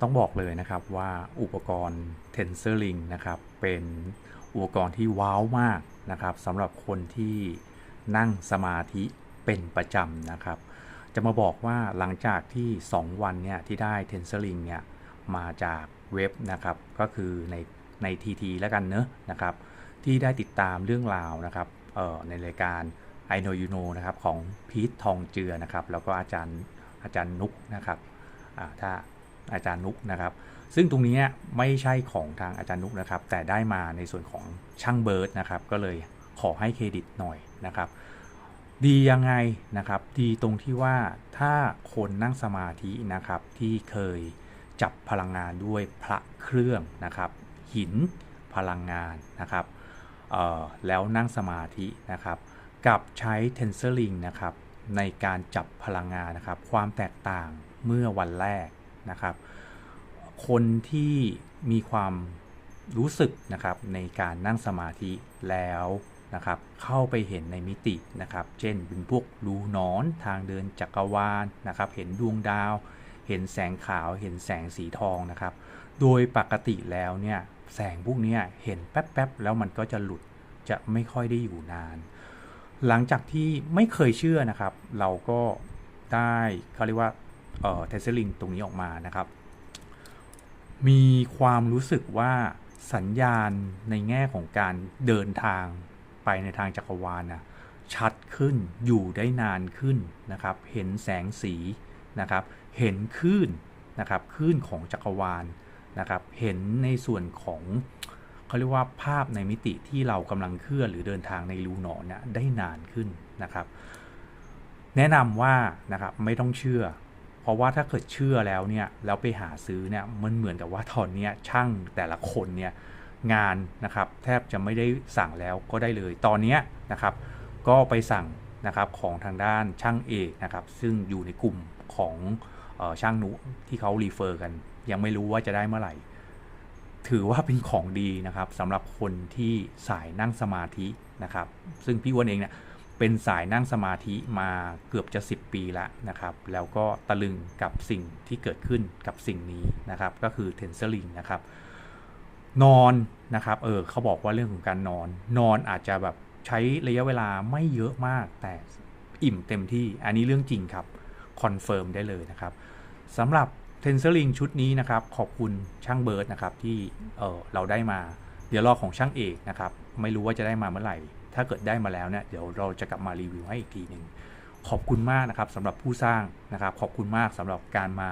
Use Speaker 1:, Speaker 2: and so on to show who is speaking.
Speaker 1: ต้องบอกเลยนะครับว่าอุปกรณ์ TensorLink นะครับ เป็นอุปกรณ์ที่ว้าวมากนะครับสำหรับคนที่นั่งสมาธิเป็นประจำนะครับ จะมาบอกว่าหลังจากที่ 2 วันเนี่ยที่ได้ TensorLink เนี่ยมาจากเว็บนะครับ ก็คือในใน TT แล้วกันเนอะนะครับ ที่ได้ติดตามเรื่องราวนะครับเอ่อในรายการ I know you know นะครับของพีททองเจือนะครับ แล้วก็อาจารย์อาจารย์นุกนะครับถ้า อาจารย์นุกนะครับ ซึ่งตรงนี้ไม่ใช่ของทางอาจารย์นุกนะครับ แต่ได้มาในส่วนของช่างเบิร์ดนะครับ ก็เลยขอให้เครดิตหน่อยนะครับ ดียังไงนะครับ ดีตรงที่ว่าถ้าคนนั่งสมาธินะครับที่เคยจับพลังงานด้วยพระเครื่องนะครับ หินพลังงานนะครับแล้วนั่งสมาธินะครับ กับใช้ TensorLink นะครับในการจับพลังงานนะครับ ความแตกต่างเมื่อวันแรก นะครับ คนที่มีความรู้สึกนะครับในการนั่งสมาธิแล้วนะครับเข้าไปเห็นในมิตินะครับ เช่นเป็นพวกรูนอนทางเดินจักรวาลนะครับ เห็นดวงดาว เห็นแสงขาว เห็นแสงสีทองนะครับ โดยปกติแล้วเนี่ยแสงพวกเนี้ยเห็นแป๊บๆแล้วมันก็จะหลุดจะไม่ค่อยได้อยู่นาน หลังจากที่ไม่เคยเชื่อนะครับ เราก็ได้เขาเรียกว่า เอ่อเทสลิงตรงนี้ออกมานะครับ มีความรู้สึกว่าสัญญาณในแง่ของการเดินทางไปในทางจักรวาลนะชัดขึ้นอยู่ได้นานขึ้นนะครับ เห็นแสงสีนะครับ เห็นคลื่นนะครับคลื่นของจักรวาลนะครับ เห็นในส่วนของเขาเรียกว่าภาพในมิติที่เรากำลังเคลื่อนหรือเดินทางในรูหนอนเนี่ยได้นานขึ้นนะครับ แนะนำว่านะครับไม่ต้องเชื่อ เพราะว่าถ้าเกิดเชื่อแล้วเนี่ยแล้วไปหาซื้อเนี่ยมันเหมือนกับว่าตอนเนี้ยช่างแต่ละคนเนี่ยงานนะครับแทบจะไม่ได้สั่งแล้วก็ได้เลยตอนเนี้ยนะครับก็ไปสั่งนะครับของทางด้านช่างเอกนะครับซึ่งอยู่ในกลุ่มของออช่างนุที่เขารีเฟอร์กัน ยังไม่รู้ว่าจะได้เมื่อไหร่ ถือว่าเป็นของดีนะครับสำหรับคนที่สายนั่งสมาธินะครับ ซึ่งพี่อ้วนเองเนี่ย เป็นสายนั่งสมาธิมาเกือบจะ 10 ปีแล้วนะครับ แล้วก็ตะลึงกับสิ่งที่เกิดขึ้นกับสิ่งนี้นะครับ ก็คือเทนเซอร์ลิงนะครับ นอนนะครับ เออเขาบอกว่าเรื่องของการนอน นอนอาจจะแบบใช้ระยะเวลาไม่เยอะมากแต่อิ่มเต็มที่ อันนี้เรื่องจริงครับ คอนเฟิร์มได้เลยนะครับสำหรับ t e n s o r l i n k ชุดนี้นะครับ ขอบคุณช่างเบิร์ดนะครับที่เออเราได้มา เดี๋ยวรอของช่างเอกนะครับ ไม่รู้ว่าจะได้มาเมื่อไหร่ ถ้าเกิดได้มาแล้วเนี่ยเดี๋ยวเราจะกลับมารีวิวให้อีกทีหนึ่งขอบคุณมากนะครับสำหรับผู้สร้างนะครับ ขอบคุณมากสำหรับการมา